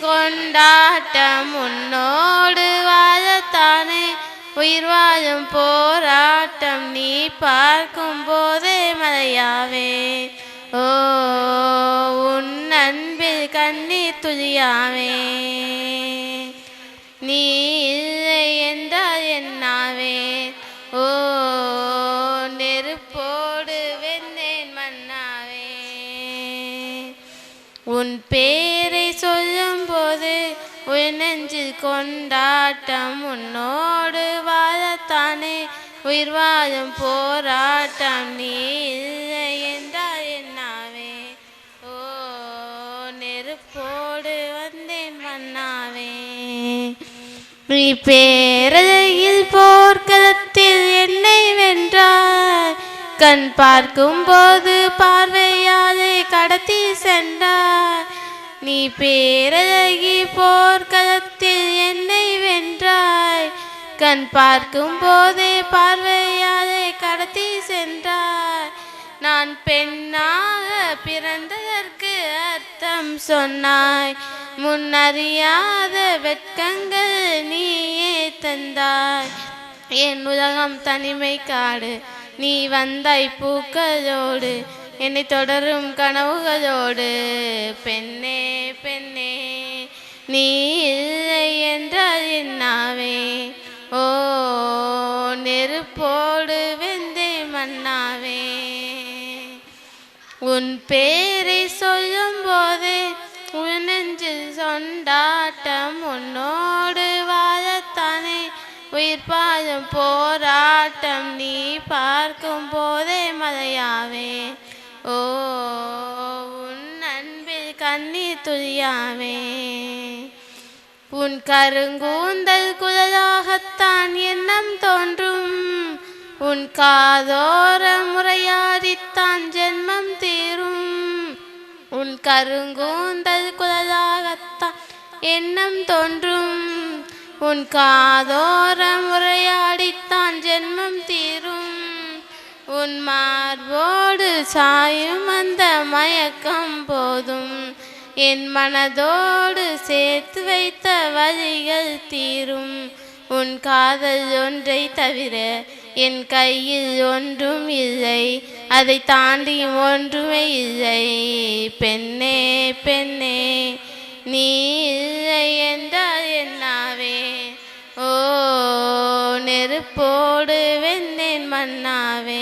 கொண்டாட்டம் உன்னோடு வாழத்தானே. உயிர் வாழும் போராட்டம் நீ பார்க்கும் போதே மலையாவே. ஓ உன் அன்பில் கண்ணீர் துளியாவே. நீ இல்லை என்றால் என்னாவே ஓ நெருப்போடு வெந்தேன் மன்னாவே. உன் பே உயிர் நெஞ்சில் கொண்டாட்டம் உன்னோடு வாழத்தானே. உயிர் வாழும் போராட்டம் நீ இல்லை என்றால் என்னாவே? ஓ நெருப்போடு வந்தேன் மன்னாவே. நீ பேரழகில் போர்க்களத்தில் என்னை வென்றாய். கண் பார்க்கும் போது பார்வையாலே கடத்தி சென்றாய். நீ பேரழகி போ களத்தில் என்னை வென்றாய். கண் பார்க்கும் போதே பார்வையாலே கடத்தி சென்றாய். நான் பெண்ணாக பிறந்ததற்கு அர்த்தம் சொன்னாய். முன்னறியாத வெட்கங்கள் நீயே தந்தாய். என் உலகம் தனிமை காடு நீ வந்தாய் பூக்களோடு. என்னை தொடரும் கனவுகளோடு. பெண்ணே பெண்ணே. நீ இல்லை என்றால் என்னாவே ஓ நெருப்போடு வெந்தே மன்னாவே. உன் பேரை சொல்லும் போது உன் சொண்டாட்டம் உன்னோடு வாழத்தானே. உயிர் பாயும் போராட்டம் நீ பார்க்கும் போதே மலையாவே. ஓ கண்ணி துரியாமே. துளியாவே உன் கருங்கூந்தல் குழலாகத்தான் எண்ணம் தோன்றும். உன் காதோர முறையாடித்தான் ஜென்மம் தீரும். உன் கருங்கூந்தல் குழலாகத்தான் எண்ணம் தோன்றும். உன் காதோர முறையாடித்தான் ஜென்மம் தீரும். உன் மார்போடு சாயும் அந்த மயக்கம் போதும். என் மனதோடு சேர்த்து வைத்த வழிகள் தீரும். உன் காதல் ஒன்றை தவிர என் கையில் ஒன்றும் இல்லை. அதை தாண்டி ஒன்றுமே இல்லை. பெண்ணே பெண்ணே நீ இல்லை என்றால் என்னாவே ஓ நெருப்போடு வெண்ணேன் மன்னாவே.